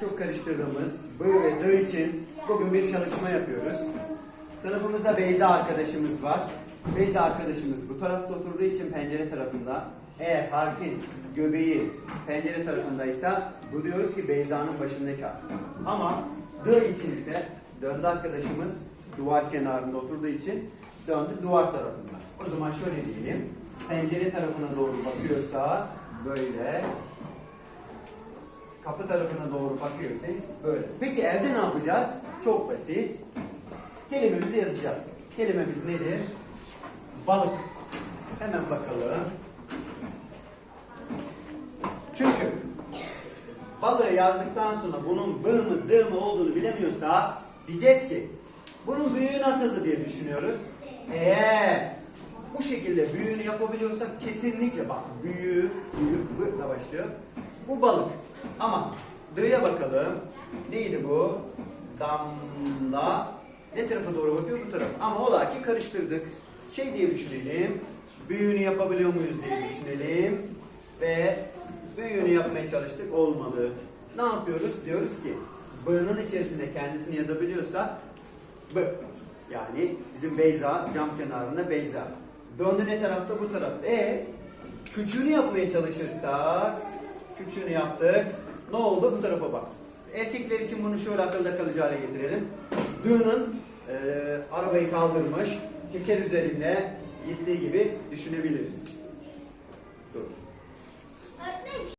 Çok karıştırdığımız B ve D için bugün bir çalışma yapıyoruz. Sınıfımızda Beyza arkadaşımız var. Beyza arkadaşımız bu tarafta oturduğu için pencere tarafında. Eğer harfin göbeği pencere tarafındaysa bu diyoruz ki Beyza'nın başındaki harf. Ama D için ise döndü arkadaşımız duvar kenarında oturduğu için döndü duvar tarafında. O zaman şöyle diyelim. Pencere tarafına doğru bakıyorsa böyle kapı tarafına doğru bakıyorsanız böyle. Peki evde ne yapacağız? Çok basit. Kelimemizi yazacağız. Kelimemiz nedir? Balık. Hemen bakalım. Çünkü balığı yazdıktan sonra bunun B mı D mı olduğunu bilemiyorsa diyeceğiz ki bunun büyüğü nasıldı diye düşünüyoruz. Eğer bu şekilde büyüğünü yapabiliyorsak kesinlikle bak büyük, büyük, B ile başlıyor. Bu balık. Ama D'ye bakalım. Neydi bu? Damla. Ne tarafa doğru bakıyor? Bu taraf. Ama ola ki karıştırdık. Şey diye düşünelim. Büyüğünü yapabiliyor muyuz diye düşünelim. Ve büyüğünü yapmaya çalıştık. Olmadı. Ne yapıyoruz? Diyoruz ki B'nın içerisinde kendisini yazabiliyorsa B. Yani bizim Beyza cam kenarında Beyza. Döndü ne tarafta? Bu tarafta. E küçüğünü yapmaya çalışırsak küçüğünü yaptık. Ne oldu? Bu tarafa bak. Erkekler için bunu şöyle akılda kalıcı hale getirelim. Dığ'nın e, arabayı kaldırmış, teker üzerinde gittiği gibi düşünebiliriz. Dur.